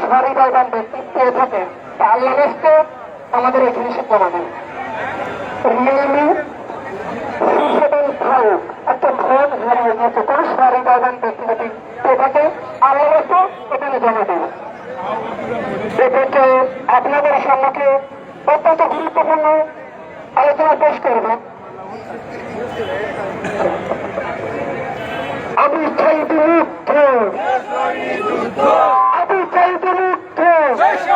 Sorry পাইবার ব্যক্তি পেয়ে থাকেন তাহলে নেক্সটে আমাদের এখানে সে দেন রিয়েলমি একটা ফোন হারিয়ে গেছে কোনো পাইবার ব্যক্তি যদি পেয়ে থাকে। আল্লাহ এখানে জমা দেন এক্ষেত্রে আপনাদের সম্মুখে অত্যন্ত গুরুত্বপূর্ণ আলোচনা পেশ করবেন আবু সাইদ মুক্ত আবু সাইদ মুক্ত এক্ষেত্রে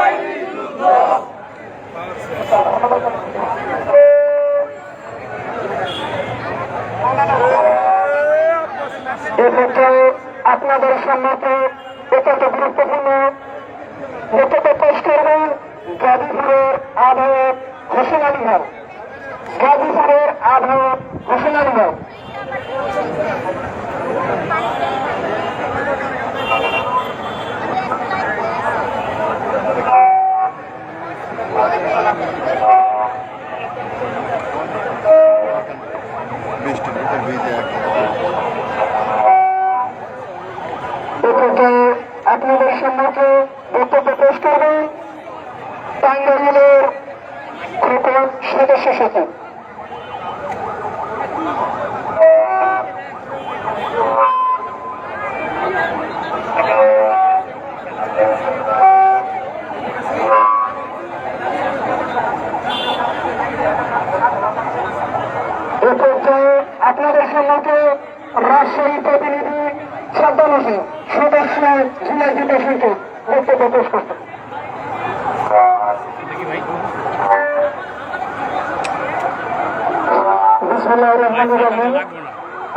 আপনাদের সম্মতি অত্যন্ত গুরুত্বপূর্ণ বক্তব্য পেশ করবেন গাজীপুরের আধায়ক হোসেন আলী গাজীপুরের আধায়ক হোসেন আলী ভাই বৃষ্টি ভিতর ভিজে এখন এক্ষেত্রে আপনাদের সম্মুখে বক্তব্য পেশ করবেন টাঙ্গাইলের খোকন সদস্য সচিব আপনাদের সম্মুখে রাজশাহী প্রতিনিধি সাদ্দাম হোসেন। সদস্য জেলা জিতা সংসদ বক্তব্য পেশ রহিম।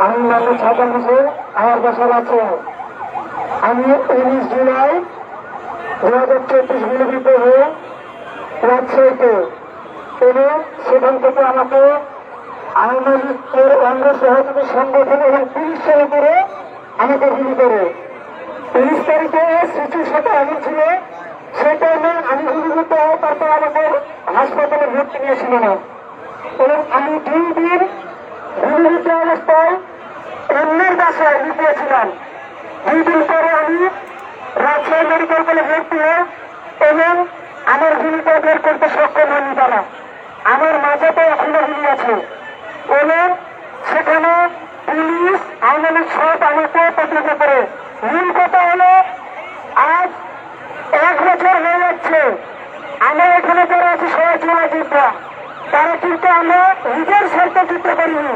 আমি মোহাম্মদ সাদ্দাম হোসেন আমার বাসা আছে আমি উনিশ জুলাই দু হাজার চব্বিশ মিলিত হয়ে রাজশাহীতে এবং সেখান থেকে আমাকে আওয়ামী লীগের অঙ্গ সহযোগী সংগঠন এবং পুলিশের উপরে আমাকে গুলি করে। তিরিশ তারিখে শিশুর সাথে এমন ছিল সেই টাইমে আমি হয়ে, তারপর আমাকে হাসপাতালে ভর্তি নিয়েছিল না। এবং আমি দুই দিন গুলিবিদ্ধ অবস্থায় অন্যের বাসায় লুকিয়েছিলাম। দুই দিন পরে আমি রাজশাহী মেডিকেল কলেজ ভর্তি হই এবং আমার গুলিটা বের করতে সক্ষম হয়নি তারা। আমার মাঝেতে এখনও গুলি আছে এবং সেখানে পুলিশ আওয়ামী লীগ সব আমাকে প্রতিযোগিতা করে মূল কথা হলো, আজ এক বছর হয়ে যাচ্ছে। আমরা এখানে যারা আছি, সবাই যোদ্ধা তারা কিন্তু আমরা নিজের স্বার্থে যুদ্ধ করিনি।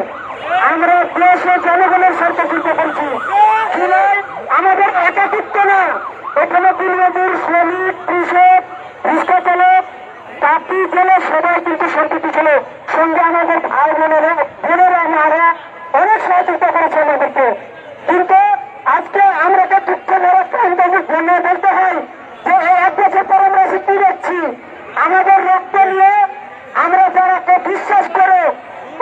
আমরা দেশ ও জনগণের স্বার্থে যুদ্ধ করছি। আমাদের একাকিত্ব না। এখানে দিনমজুর শ্রমিক, কৃষক রিক্সা চালক চাকরি জেলে সবাই কিন্তু সম্পৃক্ত ছিল। সঙ্গে আমাদের ভাই বোনেরা বোনেরা মারা অনেক সহযোগিতা করেছে আমাদেরকে কিন্তু আজকে আমরা যে দুঃখ নিরাক্রান্তদের জন্য বলতে হয় যে এই এক বছর পর আমরা এসে কি দেখছি আমাদের রক্ত নিয়ে আমরা যারা বিশ্বাস করে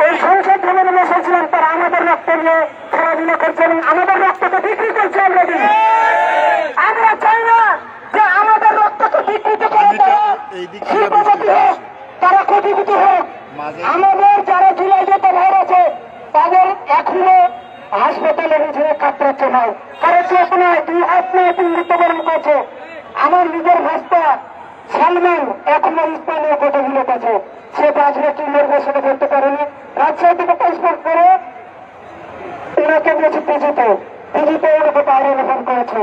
এই সংসদ ভবনে বসেছিলাম তারা আমাদের রক্ত নিয়ে খেলাধুলা করছে এবং আমাদের রক্তকে বিক্রি করছে অলরেডি আমরা চাই না যে আমাদের রক্তকে বিকৃত করে তারা শিল্পপতি হোক তারা কোটিপতি হোক আমাদের যারা জুলাই যত ভাই আছে তাদের এখনও হাসপাতালে নিজের কাতরাচ্ছে ভাই। কারও চোখ নয় দুই হাত নয় তিন মৃত্যুবরণ করছে আমার নিজের ভাস্তা সালমান এখনও স্থানীয় কোটাগুলো আছে সে কি মরবে সেটা করতে পারেনি। রাজশাহী থেকে পাসপোর্ট করে ওনাকে বলেছে পুজোতে পুজোতে ওনাকে বাইরে রোপণ করেছে।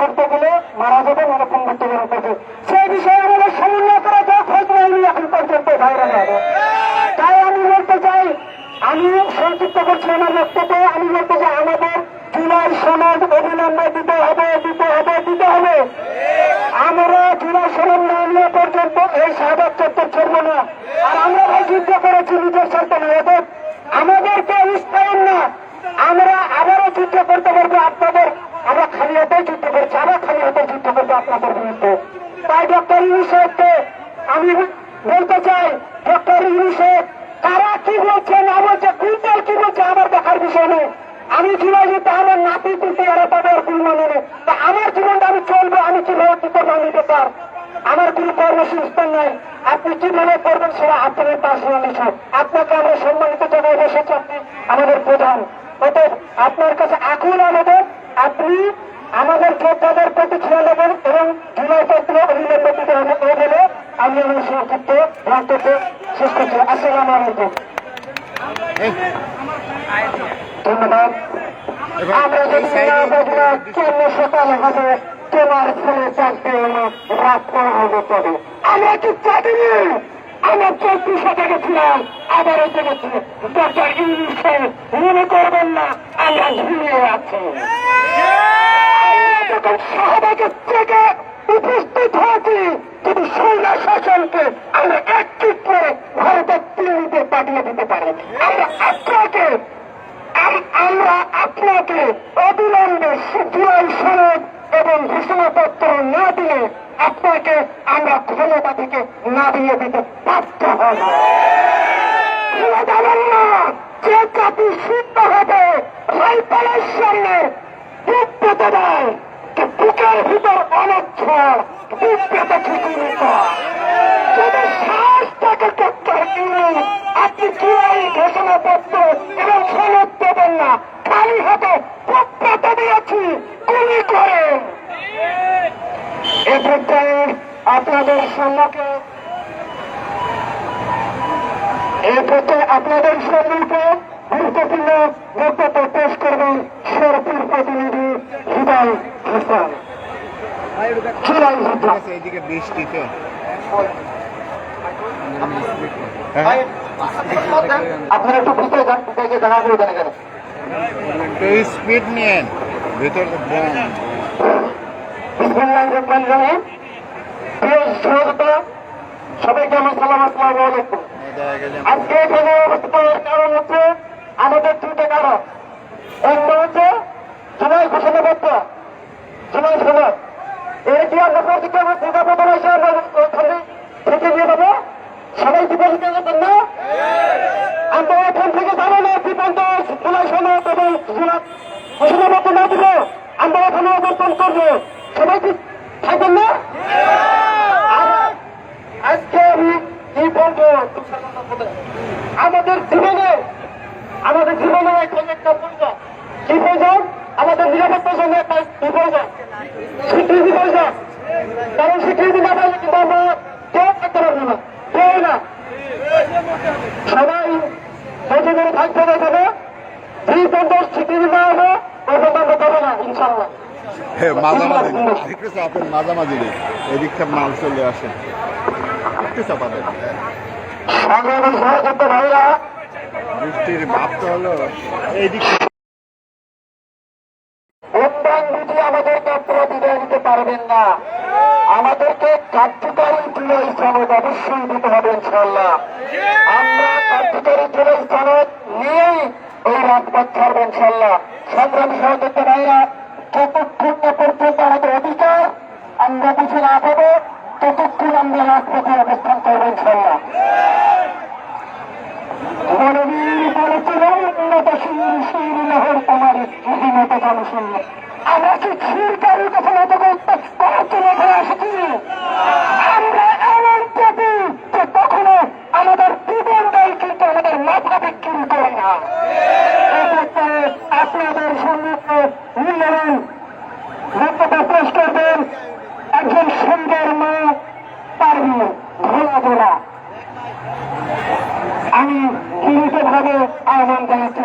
করতে গেলে মারা যাবে ওরকম মৃত্যুবরণ করবে সেই বিষয়ে আমাদের সমন্বয় করা যা খোঁজ নেয়নি এখন পর্যন্ত বাইরে তাই আমি বলতে চাই আমি সংক্ষিপ্ত করছি আমার আমি বলতে চাই আমাদের জুলাই সনদ অবিলম্বে দিতে হবে দিতে হবে দিতে হবে আমরা জুলাই সনদ না নিয়ে পর্যন্ত এই শাহাদ চত্বর ছাড়ব না আর আমরা ভাই যুদ্ধ করেছি নিজের স্বার্থ না অতএব আমাদেরকে স্থায়ী না আমরা আবারও যুদ্ধ করতে পারব আপনাদের আমরা খালি হাতে যুদ্ধ করছি আবার খালি হাতে যুদ্ধ করব আপনাদের বিরুদ্ধে তাই ডক্টর ইউসেফকে আমি বলতে চাই ডক্টর ইউসেফ তারা কি বলছে না বলছে কুইন্টাল কি বলছে আমার দেখার বিষয় নেই আমি জুলাই যদি আমার নাতি তুলতে এরা তাদের কোনো মানে নেই তা আমার জীবনটা আমি চলবো আমি কীভাবে কি করব আমি বেকার আমার কোনো কর্মসংস্থান নাই। আপনি কীভাবে করবেন সেটা আপনাদের পার্সোনাল ইস্যু আপনাকে আমরা সম্মানিত জানাই বসেছি আপনি আমাদের প্রধান। অতএব আপনার কাছে আকুল আমাদের আপনি আমাদের যোদ্ধাদের প্রতি খেয়াল রাখবেন এবং জুলাই পত্র অভিনয় প্রতি এ বলে আমি আমার সংক্ষিপ্ত বক্তব্য শেষ করছি। আসসালামু আলাইকুম। ধন্যবাদ। আমরা যদি না বুঝি কেন সকালে হবে তোমার ছেলে চাকরি রাত করা হবে তবে আমরা কি চাকরি আমার চব্বিশ হাজার ছিলাম আবার এসে গেছি ডক্টর ইউনিস মনে করবেন না, আমরা ঘুমিয়ে আছি যখন শাহবাগের থেকে উপস্থিত হয়েছি, যদি সৈন্য শাসনকে আমরা একটি করে ভারতের দিল্লিতে পাঠিয়ে দিতে পারি, আমরা আপনাকে, আম- আমরা আপনাকে অবিলম্বে জুলাই সনদ এবং ঘোষণাপত্র না দিলে আপনাকে আমরা ক্ষমতা থেকে দিতে বাধ্য হব। না যে জাতি সিদ্ধ হবে সামনে পেতে দেয়। বুকের ভিতর অনেক পেতে যদি সাহস ডক্টর ইউনুস আপনি জুলাই ঘোষণাপত্র এবং সনদ দেবেন না? খালি হাতে বুক দিয়েছি। গুলি করে এ পর্যায়ে আপনাদের সম্মুখে এ পর্যায়ে আপনাদের সম্মুখে গুরুত্বপূর্ণ বক্তব্য পেশ করবেন শেরপুর প্রতিনিধি হৃদয় হাসান। জুলাই যোদ্ধা আছে এইদিকে বৃষ্টি তো আপনারা একটু ভিতরে যান ভিতরে দাঁড়া করে দেন এখানে স্পিড ভেতর রহিম প্রিয় শ্রোতা সবাইকে আমার সালাম আসসালামু আলাইকুম। আজকে এখানে অবস্থিত কারণ হচ্ছে আমাদের দুটো কারণ। একটা হচ্ছে জুলাই ঘোষণাপত্র জুলাই সনদ এটি আমরা প্রধান এসে আমরা থেকে নিয়ে যাব। সবাই বিপরীতে যেতেন না। আমরা এখান থেকে যাব না বিপন্ত জুলাই সনদ এবং ঘোষণাপত্র না দিব। আমরা এখানে অবস্থান করব। সবাই কি থাকবেন না? আজকে আমি এই বলব? আমাদের জীবনে আমাদের জীবনে এখন একটা প্রয়োজন কি প্রয়োজন আমাদের নিরাপত্তার জন্য একটা কি প্রয়োজন স্বীকৃতি প্রয়োজন কারণ স্বীকৃতি না পাইলে কিন্তু আমরা কেউ থাকতে পারব না। না। সবাই বেঁচে করে থাকতে স্বীকৃতি না হবে ইনশাল্লাহ মাঝামাঝি। একটু চাপেন মাঝামাঝি নেই এদিক থেকে মাল চলে আসে। একটু চাপাবেন ভাইরা। বৃষ্টির ভাবটা হলো। এইদিক উন্নয়ন বিধি আমাদেরকে দিতে পারবেন না। আমাদেরকে কার্যকারী জুলাই সনদ অবশ্যই দিতে হবে ইনশাল্লাহ আমরা কার্যকারী জুলাই সনদ নিয়েই এই রাজপথ ছাড়বো ইনশাল্লাহ সংগ্রামী সহযোদ্ধা ভাইরা, যতক্ষণ পর্যন্ত আমাদের অধিকার আমরা বুঝে না পাবো, ততক্ষণ আমরা রাজপথে অবস্থান করব ইনশাল্লাহ মনবীর বলেছিল উন্নত শির লহর তোমার কি ক্ষীর কারোর কাছে নত করতে করার জন্য এখানে এমন যে কখনো আমাদের জীবন দেয় কিন্তু আমাদের মাথা বিক্রি করে না। আপনাদের সম্মুখে মূল্যবান বক্তব্য পেশ করবেন একজন সুন্দর মা পারবি ঘোলা ঘোলা আমি ভাবে আহ্বান জানাচ্ছি।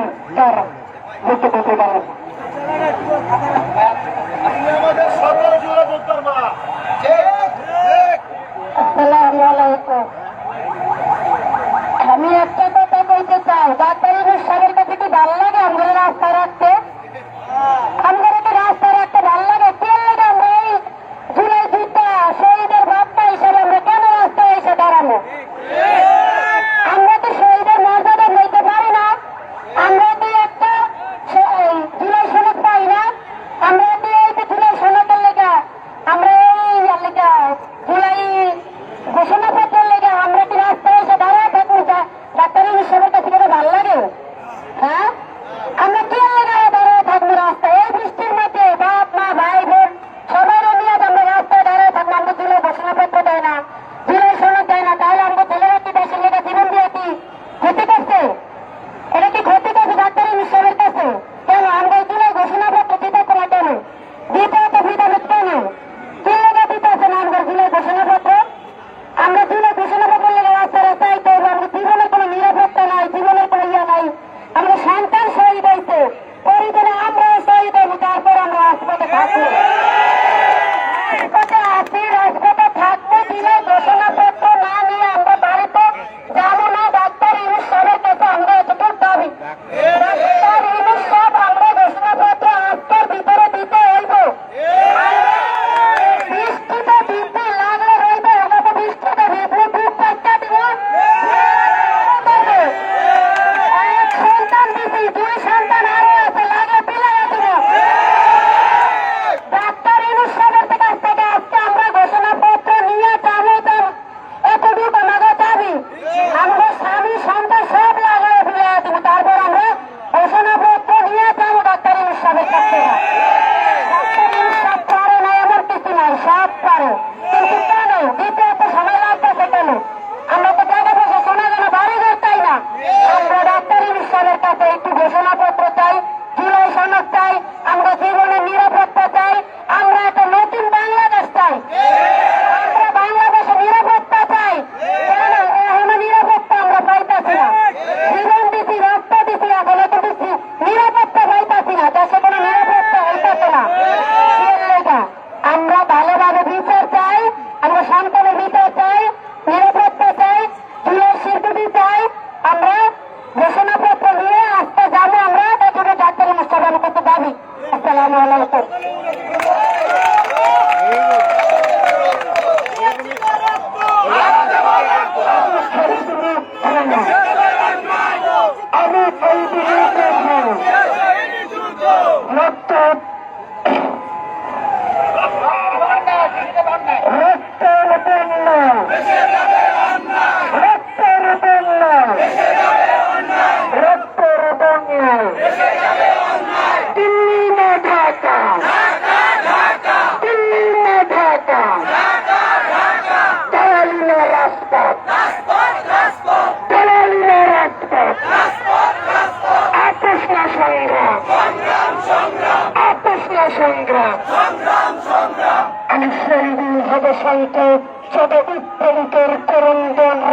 সন্ত যত উত্তরিতের করুণ দণ্ড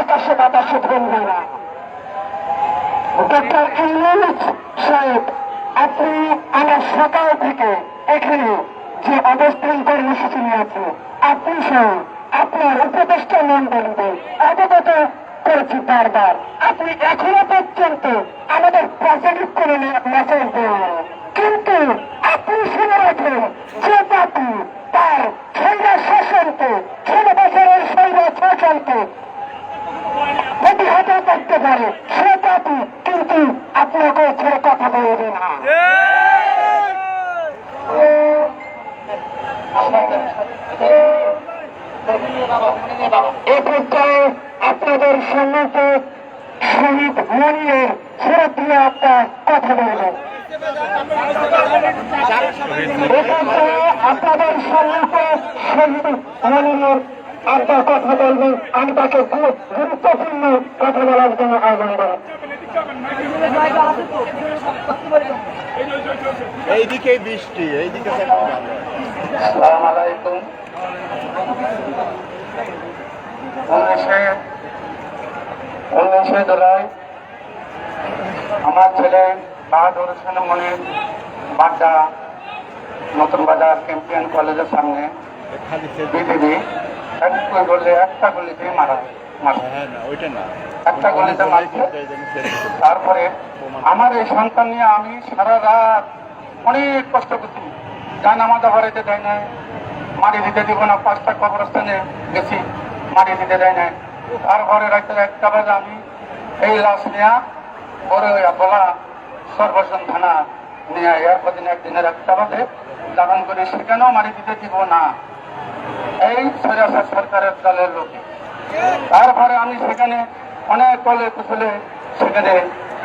আকাশে বাতাসে ধরবে। না ডক্টর সাহেব, আপনি আমার সকাল থেকে এখানে যে অবস্থান আপনি সহ আপনার উপদেষ্টা অবগত করেছি বারবার। আপনি এখনও পর্যন্ত আমাদের পজিটিভ করে কিন্তু আপনি শুনে রাখেন, যে জাতি শাসনকে প্রতিহত করতে পারে। সে জাতি কিন্তু আপনাকে ছেড়ে কথা বলবে না। এ পর্যায়ে আপনাদের সম্মুখে শহীদ ফেরত দিয়ে আপনার কথা বলবেন এ পর্যায়ে আপনাদের সম্মুখে শহীদ মনিরের আপনার কথা বলবেন আমি তাকে খুব গুরুত্বপূর্ণ কথা বলার জন্য আহ্বান করি এইদিকে বৃষ্টি এইদিকে। আসসালামু আলাইকুম উনিশে উনিশে জুলাই আমার ছেলে বাহাদুর হোসেন মনির বাড্ডা নতুন বাজার ক্যাম্পিয়ন কলেজের সামনে বিজেপি একটা গলে একটা গলিতে মারা মারা হ্যাঁ একটা গলিতে মারছে তারপরে আমার এই সন্তান নিয়ে আমি সারা রাত অনেক কষ্ট করছি। গান আমাদের বাড়িতে দেয় না মাটি দিতে দিব না পাঁচটা কবরস্থানে গেছি মাটি দিতে দেয় না তারপরে রাত্রে একটা বাজে আমি এই লাশ নেয়া ওই বলা সর্বজন থানা নিয়ে এরপর দিন একদিনের একটা বাজে দাবান করে সেখানেও মাটি দিতে দিব না। এই সরাসরি সরকারের দলের লোকে। তারপরে আমি সেখানে অনেক কলে কুশলে সেখানে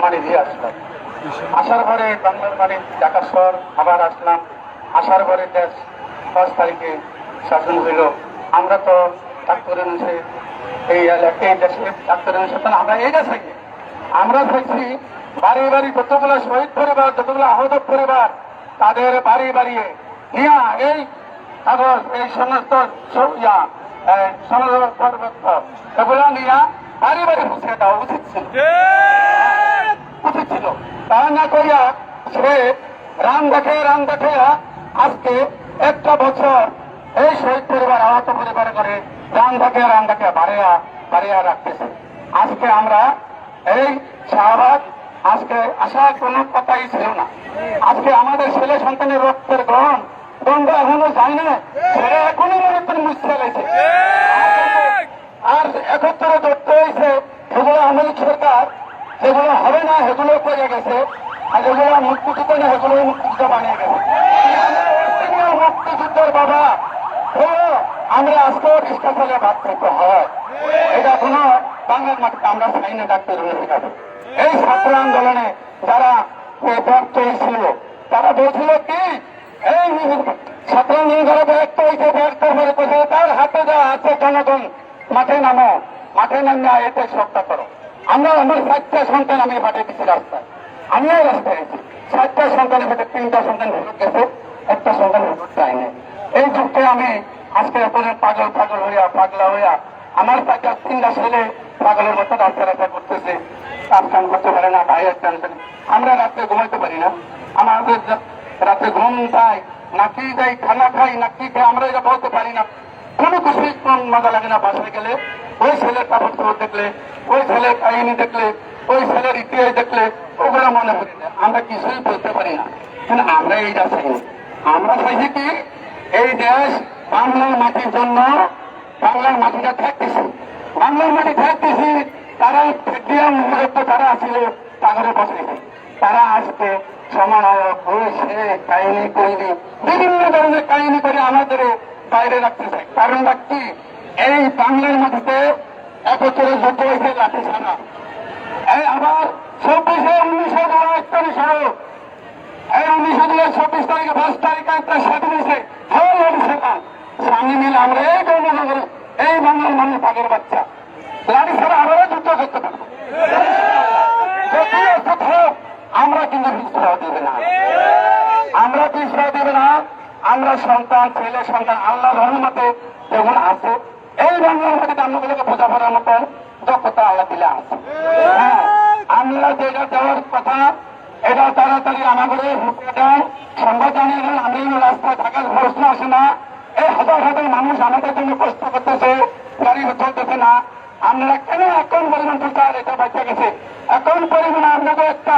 মারি দিয়ে আসলাম। আসার পরে বাংলার বাড়ি ঢাকা শহর আবার আসলাম। আসার পরে দেশ পাঁচ তারিখে শাসন হইল। আমরা তো ডাক্তার এনেছে এই এলাকায় দেশে ডাক্তার তো আমরা এই দেশে আমরা দেখছি বাড়ি বাড়ি যতগুলো শহীদ পরিবার, যতগুলো আহত পরিবার, তাদের বাড়ি বাড়িয়ে। নিয়া এই কাগজ এই সমস্ত সনদপত্র এগুলো নিয়ে বাড়ি বাড়ি পৌঁছে দেওয়া উচিত ছিল উচিত ছিল। তা না করিয়া সে রান দেখে রান দেখে আজকে একটা বছর এই শহীদ পরিবার আহত পরিবার করে রান দেখে রান দেখে বাড়িয়া বাড়িয়া রাখতেছে। আজকে আমরা এই শাহবাগ আজকে আসা কোনো কথাই ছিল না। আজকে আমাদের ছেলে সন্তানের রক্তের গ্রহণ বন্ধ এখনও যায় না ছেলে এখনও করে মুছতে গেছে আর একত্রে ধরতে হয়েছে, সেগুলো আমাদের সরকার, যেগুলো হবে না, সেগুলো করে গেছে, আর যেগুলো মুক্তিযুদ্ধ না সেগুলো মুক্তিযুদ্ধ বানিয়ে গেছে। মুক্তিযুদ্ধের বাবা আমরা আজকেও রিক্সা চালে ভাত খেতে হয়। এটা কোনো বাংলার মাটিতে আমরা চাই না, ডাক্তার কাছে এই ছাত্র আন্দোলনে যারা ব্যর্থ তারা বলছিল কি আমি একটা সন্তান ভেতর যায় এই যুগকে আমি আজকে এরপরে পাগল পাগল হইয়া পাগলা হইয়া আমার চারটা তিনটা ছেলে পাগলের মতো রাস্তা রাস্তা করতেছে করতে পারে না। ভাইয়ের টেনশন আমরা রাত্রে ঘুমাইতে পারি না আমাদের রাতে ঘুম পাই নাকি যাই খানা খাই, নাকি খাই আমরা এটা বলতে পারি না, কোনো কিছুই কোন মজা লাগে না বাসায় গেলে। ওই ছেলের কাপড় দেখলে, ওই ছেলের কাহিনী দেখলে, ওই ছেলের ইতিহাস দেখলে, ওগুলো মনে যায় আমরা কিছুই বলতে পারি না। কিন্তু আমরা এইটা চাই আমরা চাইছি কি, এই দেশ বাংলার মাটির জন্য, বাংলার মাটিটা থাকতেছি বাংলার মাটি থাকতেছি তারা ফেডিয়াম তারা আসছিল তাদের বসেছে তারা আজকে সমন্বয়ক হয়েছে, কাহিনী করিনি। বিভিন্ন ধরনের কাহিনী করে আমাদের বাইরে রাখতেছে কারণটা কি? এই বাংলার মাটিতে একত্রে যুদ্ধ হয়েছে লাঠি ছাড়া এই আবার চব্বিশে উনিশশো একত্রিশ সাল। এই উনিশশো দুই চব্বিশ তারিখে পাঁচ তারিখে একটা স্বাধীন হয়েছে। সেখান সঙ্গে মিলে আমরা এই গৌরনগরে, এই বাংলার মানুষ পাগের বাচ্চা। লাঠি ছাড়া আবারও যুদ্ধ করতে পারব যদিও কোথাও আমরা কিন্তু বিস্তার দেবে না। আমরা বিস্তার দেবে না। আমরা সন্তান, ছেলে, সন্তান, আল্লাহ রহমতে যেমন আছে, এই বাংলার মধ্যে অন্যগুলোকে বোঝাপড়ার মতন দক্ষতা আল্লাহ দিলে আছে। হ্যাঁ আমরা যেটা দেওয়ার কথা, এটা তাড়াতাড়ি আমাদের হুকে দেন সংবাদ জানিয়ে দেন, আমি রাস্তায় থাকার প্রশ্ন আসে না। এই হাজার হাজার মানুষ আমাদের জন্য কষ্ট করতেছে, গাড়ি চলতেছে না। আমরা কেন এখন পরিমাণ টাকা এটা বাচ্চা গেছে? এখন পরিমাণ আপনাকে একটা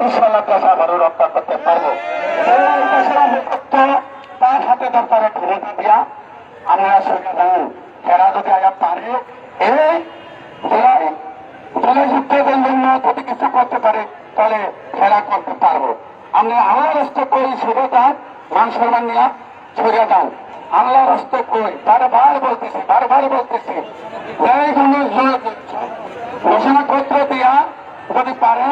ইনশাল্লাহ করতে তার হাতে দরকার দিয়া। আমরা সরকার জানি এরা যদি আগে পারে। যদি কিছু করতে পারে, তাহলে খেলা করতে পারব। আমরা আমার রাস্তা করি সুবিধা মান সম্মান ছড়িয়ে দাও। আল্লাহ রাস্তা কই, বারবার বলতেছি বারবার বলতেছি। দিয়া যদি পারে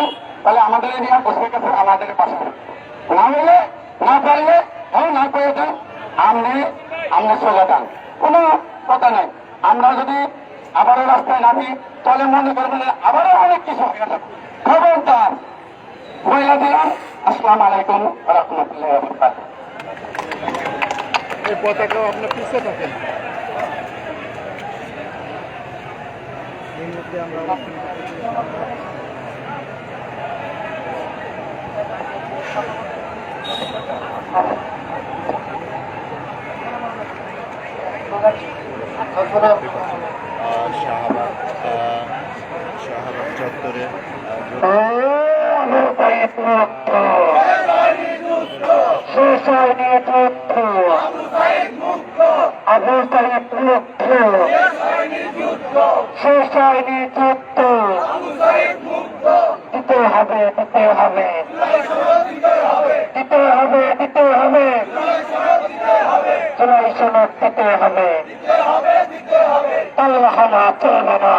তাহলে আমাদের নিয়ে বসে গেছে আমাদের পাশে। না হলে না পারলে হ্যাঁ না দেন আপনি আপনি চলে যান। কোনো কথা নাই। আমরা যদি আবারও রাস্তায় নামি, তাহলে মনে করবেন আবারও অনেক কিছু যাবে খবরদার। বইলা দিলাম। আসসালাম আলাইকুম রহমতুল্লাহ এই পতাকাও আপনার পিছিয়ে থাকেন অবস্থান করতেছি আহ, শাহবাগ শাহবাগ চত্বরে আহ, সুসাইডি যুদ্ধ আবু সাইদ মুক্ত সুসাইডি যুদ্ধ দিতে হবে দিতে হবে দিতে হবে দিতে হবে জুলাই সনদ দিতে হবে তালবাহানা চলবে না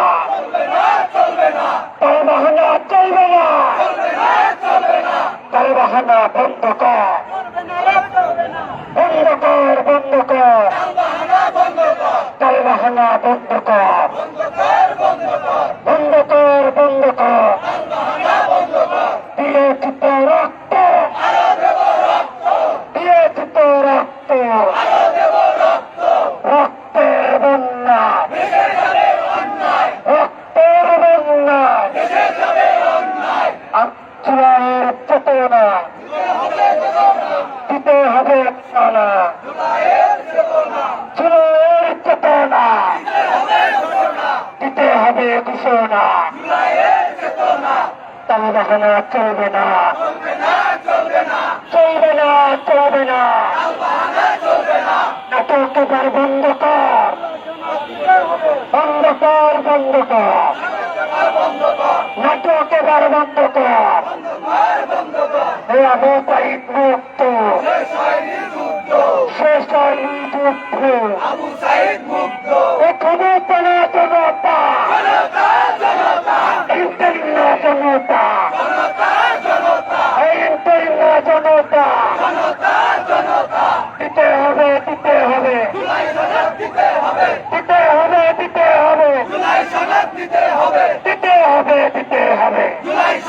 তালবাহানা চলবে না তালবাহানা বাহানা বন্ধ কর বন্ধ কর বন্ধ কর তাল বাহানা বন্ধ কর বন্ধ কর বন্ধ কর বিরোচিত রক্ত বিরোচিত রক্ত রক্তের বন্যা রক্তের বন্যা আত্মায়ের চেতনা দিতে হবে না চুলের চেতনা দিতে হবে ঘোষণা তাহলে বাহানা চলবে না চলবে না চলবে না নাটক এবার বন্ধকার বন্ধ কর নাটক বন্ধ কর এ আবু সাইদ মুক্ত। শেষ যুদ্ধ। এ ক্ষমতা না জনতা ইন্টারিম না জনতা এই ইন্টারিম না জনতা দিতে হবে দিতে হবে দিতে হবে দিতে হবে দিতে হবে দিতে হবে জুলাইয়ের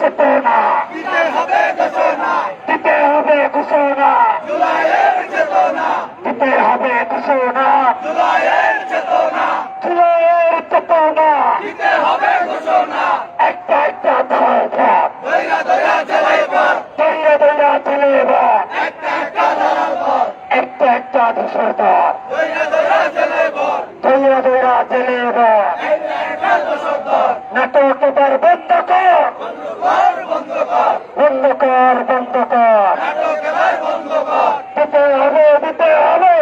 চেতনা দিতে হবে। ঘোষণা দিতে হবে। ঘোষণা জুলাইয়ের চেতনা একটা একটা ধার ধাপ দৈরা দৈরা চলে এবার একটা একটা ধূসরদার দৈরা দৈরা চলে এবার নাটক এবার বন্ধ কর বন্ধ কর বন্ধ কর দিতে হবে দিতে হবে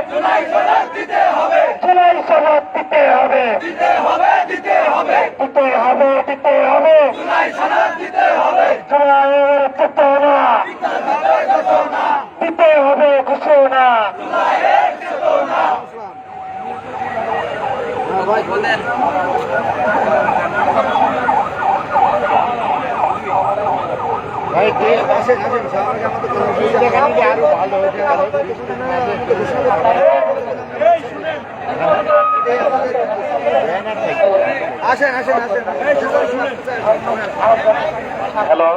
জুলাই সনদ দিতে হবে দিতে হবে দিতে হবে জুলাইয়ের চেতনা দিতে হবে ঘোষণা ভাই ঠিক আসেন আসেন ভালো আসেন আসেন আসেন হ্যালো।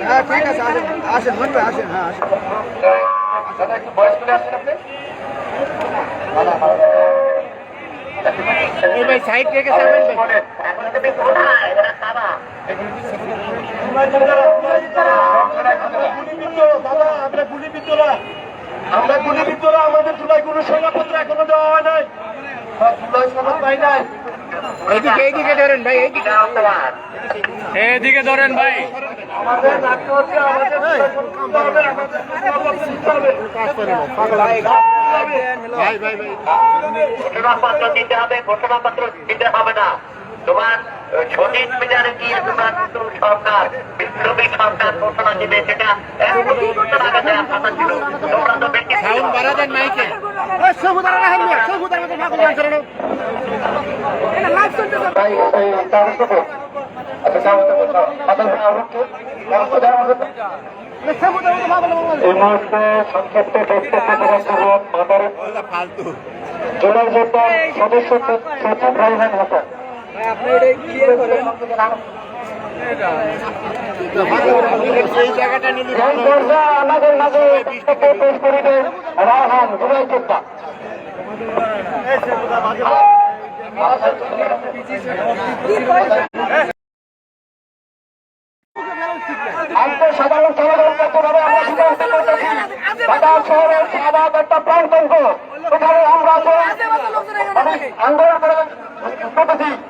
হ্যাঁ ঠিক আছে আসেন আসেন মন আসেন হ্যাঁ আসেন। দাদা একটু বয়স করে আসছেন আপনি। ভাই সাইড থেকে যাবেন আমরা গুলিবিদ্ধ আমাদের কোনো সংবাদপত্র এখনও দেওয়া হয় নাই পাই ধরেন ভাই। এদিকে ধরেন ভাই দিতে হবে ঘোষণাপত্র দিতে হবে না। তোমার সঠিক বিচারে গিয়ে তোমার নতুন সরকার বিপ্লবী সরকার ঘোষণা দিবে সেটা এক বছর আগে দেওয়ার কথা ছিল। তোমরা তো ব্যক্তি এই? আচ্ছা, মুহূর্তে সংক্ষিপ্ত বক্তব্য প্রদান করবেন জেলার সদস্য সচিব রাইহান হাসান। সেই জায়গাটা নিলে এই আমাদের মাঝে পেশ করিবেন রায়হান জুলাই যোদ্ধা আজকে সাধারণ সমাধান করতে হবে আমরা সিদ্ধান্ত করতেছি ঢাকা শহরের শাহবাগ একটা প্রাণতন্ত্র এখানে আমরা মানে আন্দোলন করে করতেছি তার